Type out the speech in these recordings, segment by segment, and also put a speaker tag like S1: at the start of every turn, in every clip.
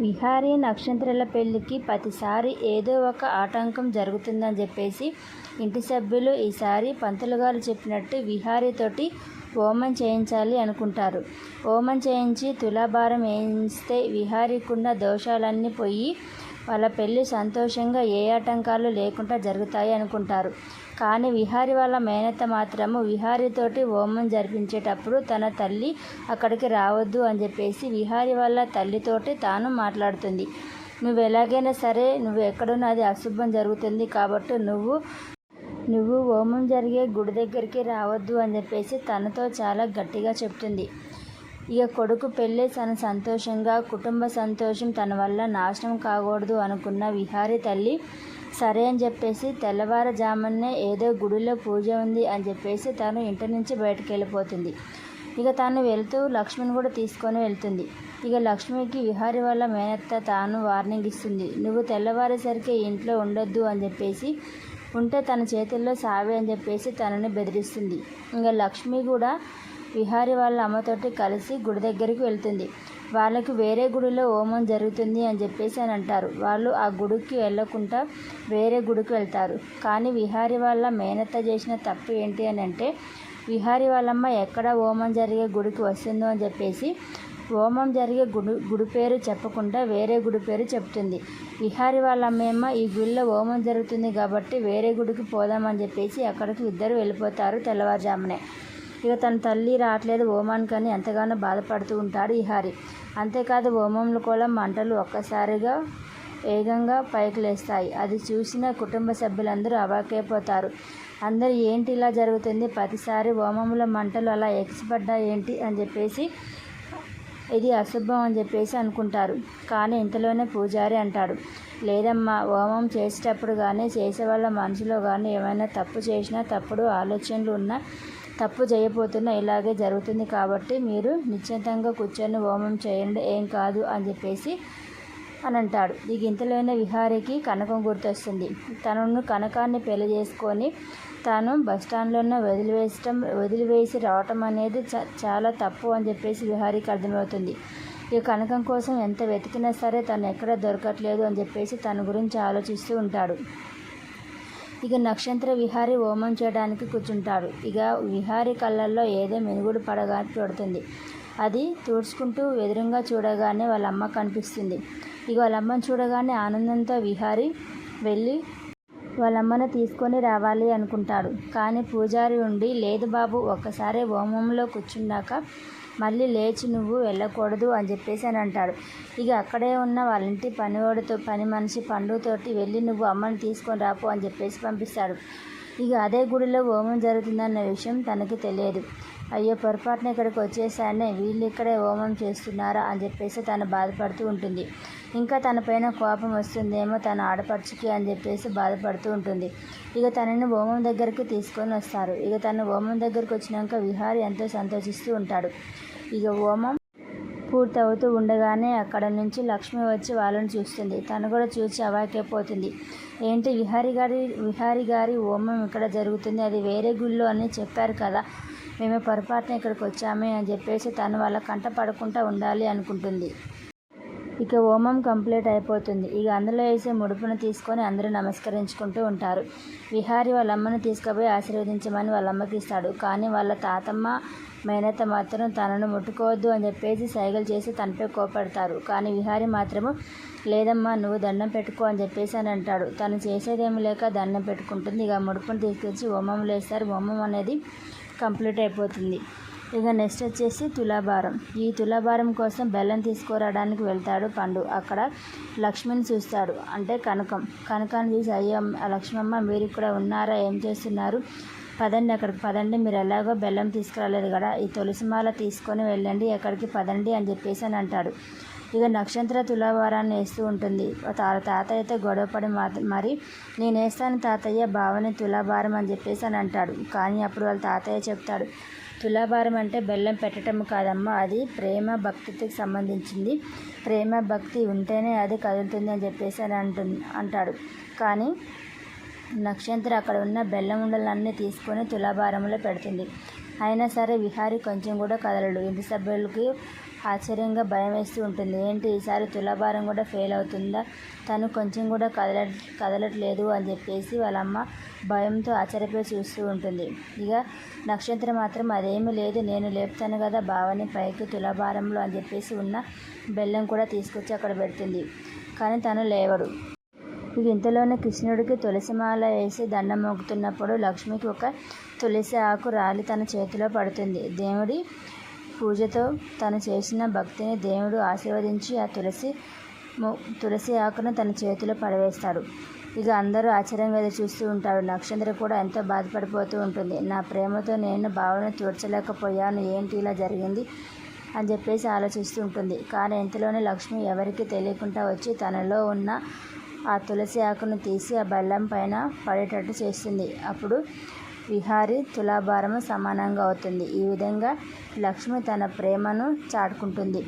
S1: విహారీ నక్షత్రాల పెళ్ళికి ప్రతిసారి ఏదో ఒక ఆటంకం జరుగుతుందని చెప్పేసి ఇంటి సభ్యులు ఈసారి పంతులుగారు చెప్పినట్టు విహారీతోటి హోమం చేయించాలి అనుకుంటారు. హోమం చేయించి తులాభారం వేయిస్తే విహారీకున్న దోషాలన్నీ పోయి వాళ్ళ పెళ్ళి సంతోషంగా ఏ ఆటంకాలు లేకుండా జరుగుతాయి అనుకుంటారు. కానీ విహారి వాళ్ళ మేనత్త మాత్రము విహారితోటి హోమం జరిపించేటప్పుడు తన తల్లి అక్కడికి రావద్దు అని చెప్పేసి విహారి వాళ్ళ తల్లితోటి తాను మాట్లాడుతుంది. నువ్వు ఎలాగైనా సరే నువ్వు ఎక్కడున్నా అది అశుభం జరుగుతుంది కాబట్టి నువ్వు నువ్వు హోమం జరిగే గుడి దగ్గరికి రావద్దు అని చెప్పేసి తనతో చాలా గట్టిగా చెప్తుంది. ఇక కొడుకు పెళ్ళి తన సంతోషంగా కుటుంబ సంతోషం తన వల్ల నాశనం కాకూడదు అనుకున్న విహారి తల్లి సరే అని చెప్పేసి తెల్లవారుజామునే ఏదో గుడిలో పూజ ఉంది అని చెప్పేసి తను ఇంటి నుంచి బయటకు వెళ్ళిపోతుంది ఇక తాను వెళ్తూ లక్ష్మిని కూడా తీసుకొని వెళ్తుంది. ఇక లక్ష్మికి విహారి వాళ్ళ మేనత్త తాను వార్నింగ్ ఇస్తుంది. నువ్వు తెల్లవారేసరికి ఇంట్లో ఉండొద్దు అని చెప్పేసి ఉంటే తన చేతుల్లో సావే అని చెప్పేసి తనని బెదిరిస్తుంది. ఇంకా లక్ష్మి కూడా విహారి వాళ్ళ అమ్మతోటి కలిసి గుడి దగ్గరికి వెళ్తుంది. వాళ్ళకి వేరే గుడిలో హోమం జరుగుతుంది అని చెప్పేసి అని అంటారు. వాళ్ళు ఆ గుడికి వెళ్ళకుండా వేరే గుడికి వెళ్తారు. కానీ విహారి వాళ్ళ మేనత్త చేసిన తప్పు ఏంటి అని అంటే విహారి వాళ్ళమ్మ ఎక్కడ హోమం జరిగే గుడికి వస్తుందో అని చెప్పేసి హోమం జరిగే గుడి గుడి పేరు చెప్పకుండా వేరే గుడి పేరు చెప్తుంది. విహారి వాళ్ళ అమ్మేమ్మ ఈ గుడిలో హోమం జరుగుతుంది కాబట్టి వేరే గుడికి పోదామని చెప్పేసి అక్కడికి ఇద్దరు వెళ్ళిపోతారు తెల్లవారుజామునే. ఇక తన తల్లి రావట్లేదు హోమానికని ఎంతగానో బాధపడుతూ ఉంటాడు విహారి. అంతేకాదు హోమంలో కూడా మంటలు ఒక్కసారిగా వేగంగా పైకి లేస్తాయి. అది చూసిన కుటుంబ సభ్యులందరూ అవాకైపోతారు అందరూ ఏంటి ఇలా జరుగుతుంది? ప్రతిసారి హోమంలో మంటలు అలా ఎగిసిపడ్డాయి ఏంటి అని చెప్పేసి ఇది అశుభం అని చెప్పేసి అనుకుంటారు. కానీ ఇంతలోనే పూజారి అంటాడు లేదమ్మా హోమం చేసేటప్పుడు కానీ చేసే వాళ్ళ మనసులో కానీ ఏమైనా తప్పు చేసినా తప్పుడు ఆలోచనలు ఉన్నా తప్పు చేయబోతున్నా ఇలాగే జరుగుతుంది కాబట్టి మీరు నిశ్చింతంగా కూర్చొని హోమం చేయండి. ఏం కాదు అని చెప్పేసి అని అంటాడు ఇక ఇంతలోనే విహారికి కనకం గుర్తొస్తుంది. తనను కనకాన్ని పెళ్ళి చేసుకొని తాను బస్టాండ్లోనే వదిలివేసటం వదిలివేసి రావటం అనేది చ చాలా తప్పు అని చెప్పేసి విహారికి అర్థమవుతుంది. ఈ కనకం కోసం ఎంత వెతికినా సరే తను ఎక్కడ దొరకట్లేదు అని చెప్పేసి తన గురించి ఆలోచిస్తూ ఉంటాడు. ఇక నక్షత్ర విహారి హోమం చేయడానికి కూర్చుంటాడు. ఇక విహారి కళ్ళల్లో ఏదో మెనుగుడు పడగా పడుతుంది అది తుడుచుకుంటూ ఎదురుగా చూడగానే వాళ్ళ అమ్మ కనిపిస్తుంది. ఇక వాళ్ళ అమ్మని చూడగానే ఆనందంతో విహారి వెళ్ళి వాళ్ళ అమ్మని తీసుకొని రావాలి అనుకుంటాడు. కానీ పూజారి ఉండి లేదు బాబు ఒక్కసారి హోమంలో కూర్చున్నాక మళ్ళీ లేచి నువ్వు వెళ్ళకూడదు అని చెప్పేసి అని అంటాడు. ఇక అక్కడే ఉన్న వాళ్ళ ఇంటి పనివాడితో పని మనిషి పండుతోటి వెళ్ళి నువ్వు అమ్మని తీసుకొని రాపు అని చెప్పేసి పంపిస్తాడు. ఇక అదే గుడిలో హోమం జరుగుతుందన్న విషయం తనకి తెలియదు. అయ్యో పొరపాటున ఇక్కడికి వచ్చేసానే వీళ్ళు ఇక్కడే హోమం చేస్తున్నారా అని చెప్పేసి తను బాధపడుతూ ఉంటుంది. ఇంకా తన పైన కోపం వస్తుందేమో తన ఆడపడుచుకి అని చెప్పేసి బాధపడుతూ ఉంటుంది. ఇక తనని హోమం దగ్గరికి తీసుకొని వస్తారు. ఇక తను హోమం దగ్గరికి వచ్చినాక విహారి ఎంతో సంతోషిస్తూ ఉంటాడు. ఇక హోమం పూర్తవుతూ ఉండగానే అక్కడ నుంచి లక్ష్మి వచ్చి వాళ్ళని చూస్తుంది. తను కూడా చూసి అవాకైపోతుంది ఏంటి విహారి గారి విహారి గారి హోమం ఇక్కడ జరుగుతుంది. అది వేరే గుళ్ళో అని చెప్పారు కదా. మేము పొరపాటున ఇక్కడికి వచ్చామే అని చెప్పేసి తను వాళ్ళ కంట పడకుండా ఉండాలి అనుకుంటుంది. ఇక హోమం కంప్లీట్ అయిపోతుంది. ఇక అందులో వేసే ముడుపును తీసుకొని అందరూ నమస్కరించుకుంటూ ఉంటారు. విహారి వాళ్ళ అమ్మను తీసుకుపోయి ఆశీర్వదించమని వాళ్ళ అమ్మకి ఇస్తాడు. కానీ వాళ్ళ తాతమ్మ మేనత్త మాత్రం తనను ముట్టుకోవద్దు అని చెప్పేసి సైగలు చేసి తనపై కోపడతారు. కానీ విహారి మాత్రము లేదమ్మా నువ్వు దండం పెట్టుకో అని చెప్పేసి అని అంటాడు. తను చేసేదేమి లేక దండం పెట్టుకుంటుంది. ఇక ముడుపును తీసుకొచ్చి హోమంలో వేస్తారు. హోమం అనేది కంప్లీట్ అయిపోతుంది. ఇక నెక్స్ట్ వచ్చేసి తులాభారం. ఈ తులాభారం కోసం బెల్లం తీసుకురావడానికి వెళ్తాడు పండు. అక్కడ లక్ష్మిని చూస్తాడు. అంటే కనకం. కనకాన్ని చూసి అయ్యో లక్ష్మమ్మ మీరు ఇక్కడ ఉన్నారా? ఏం చేస్తున్నారు? పదండి అక్కడికి పదండి. మీరు ఎలాగో బెల్లం తీసుకురాలేదు కదా. ఈ తులసిమాల తీసుకొని వెళ్ళండి ఎక్కడికి పదండి అని చెప్పేసి అని అంటాడు. ఇక నక్షత్ర తులాభారాన్ని వేస్తూ ఉంటుంది. తాత తాతయ్యతో గొడవపడి మరి నేను వేస్తాను తాతయ్య భావని తులాభారం అని చెప్పేసి అని అంటాడు. కానీ అప్పుడు వాళ్ళ తాతయ్య చెప్తాడు తులాభారం అంటే బెల్లం పెట్టడం కాదమ్మా అది ప్రేమ భక్తికి సంబంధించింది. ప్రేమ భక్తి ఉంటేనే అది కదులుతుంది అని చెప్పేసి అని అంటుంది అంటాడు. కానీ నక్షత్ర అక్కడ ఉన్న బెల్లం ఉండలన్నీ తీసుకొని తులాభారంలో పెడుతుంది. అయినా సరే విహారి కొంచెం కూడా కదలడు. ఇంటి సభ్యులకి ఆశ్చర్యంగా భయం వేస్తూ ఉంటుంది. ఏంటి ఈసారి తులాభారం కూడా ఫెయిల్ అవుతుందా? తను కొంచెం కూడా కదల కదలట్లేదు అని చెప్పేసి వాళ్ళ అమ్మ భయంతో ఆశ్చర్యపోయి చూస్తూ ఉంటుంది. ఇక నక్షత్రం మాత్రం అదేమీ లేదు. నేను లేపుతాను కదా బావని పైకి తులాభారంలో అని చెప్పేసి ఉన్న బెల్లం కూడా తీసుకొచ్చి అక్కడ పెడుతుంది. కానీ తను లేవడు. ఇంతలోనే కృష్ణుడికి తులసిమాల వేసి దండం మోగుతున్నప్పుడు లక్ష్మికి ఒక తులసి ఆకు రాలి తన చేతిలో పడుతుంది. దేవుడి పూజతో తను చేసిన భక్తిని దేవుడు ఆశీర్వదించి ఆ తులసి తులసి ఆకును తన చేతిలో పడవేస్తాడు. ఇక అందరూ ఆశ్చర్యం ఎదురు చూస్తూ ఉంటారు. నక్షత్ర కూడా ఎంతో బాధపడిపోతూ ఉంటుంది. నా ప్రేమతో నేను భావన తీర్చలేకపోయాను. ఏంటి ఇలా జరిగింది? అని చెప్పేసి ఆలోచిస్తూ ఉంటుంది. కానీ ఇంతలోనే లక్ష్మి ఎవరికి తెలియకుండా వచ్చి తనలో ఉన్న ఆ తులసి ఆకును తీసి ఆ బెల్లం పైన పడేటట్టు చేస్తుంది. అప్పుడు విహారి తులాభారము సమానంగా అవుతుంది. ఈ విధంగా లక్ష్మి తన ప్రేమను చాటుకుంటుంది.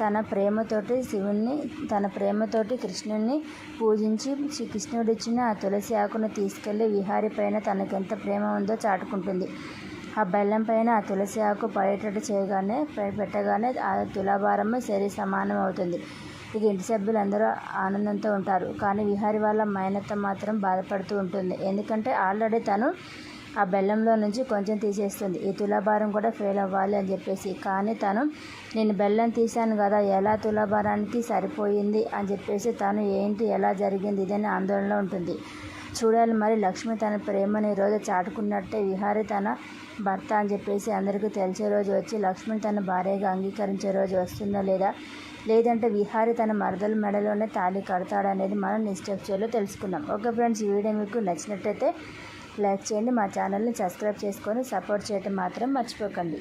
S1: తన ప్రేమతోటి శివుణ్ణి తన ప్రేమతోటి కృష్ణుణ్ణి పూజించి శ్రీకృష్ణుడిచ్చిన ఆ తులసి ఆకును తీసుకెళ్ళి విహారి పైన తనకెంత ప్రేమ ఉందో చాటుకుంటుంది. ఆ బెల్లం పైన ఆ తులసి ఆకు పడేటట్టు చేయగానే పెట్టగానే ఆ తులాభారము శరీర సమానం అవుతుంది ఇక ఇంటి సభ్యులందరూ ఆనందంతో ఉంటారు. కానీ విహారి వాళ్ళ మైనత్త మాత్రం బాధపడుతూ ఉంటుంది. ఎందుకంటే ఆల్రెడీ తను ఆ బెల్లంలో నుంచి కొంచెం తీసేస్తుంది. ఈ తులాభారం కూడా ఫెయిల్ అవ్వాలి అని చెప్పేసి. కానీ తను నేను బెల్లం తీశాను కదా ఎలా తులాభారానికి సరిపోయింది? అని చెప్పేసి తను ఏంటి ఎలా జరిగింది ఇదని ఆందోళనలో ఉంటుంది. చూడాలి మరి లక్ష్మి తన ప్రేమని ఈరోజు చాటుకున్నట్టే విహారి తన భర్త అని చెప్పేసి అందరికీ తెలిసే రోజు వచ్చి లక్ష్మిని తన భార్యగా అంగీకరించే రోజు వస్తుందా లేదా? లేదంటే విహారి తన మరదల మెడలోనే తాళి కడతాడనేది మనం నెక్స్ట్ ఎపిసోడ్లో తెలుసుకుందాం ఓకే ఫ్రెండ్స్ ఈ వీడియో మీకు నచ్చినట్టయితే లైక్ చేయండి మా ఛానల్ని సబ్స్క్రైబ్ చేసుకొని సపోర్ట్ చేయటం మాత్రం మర్చిపోకండి.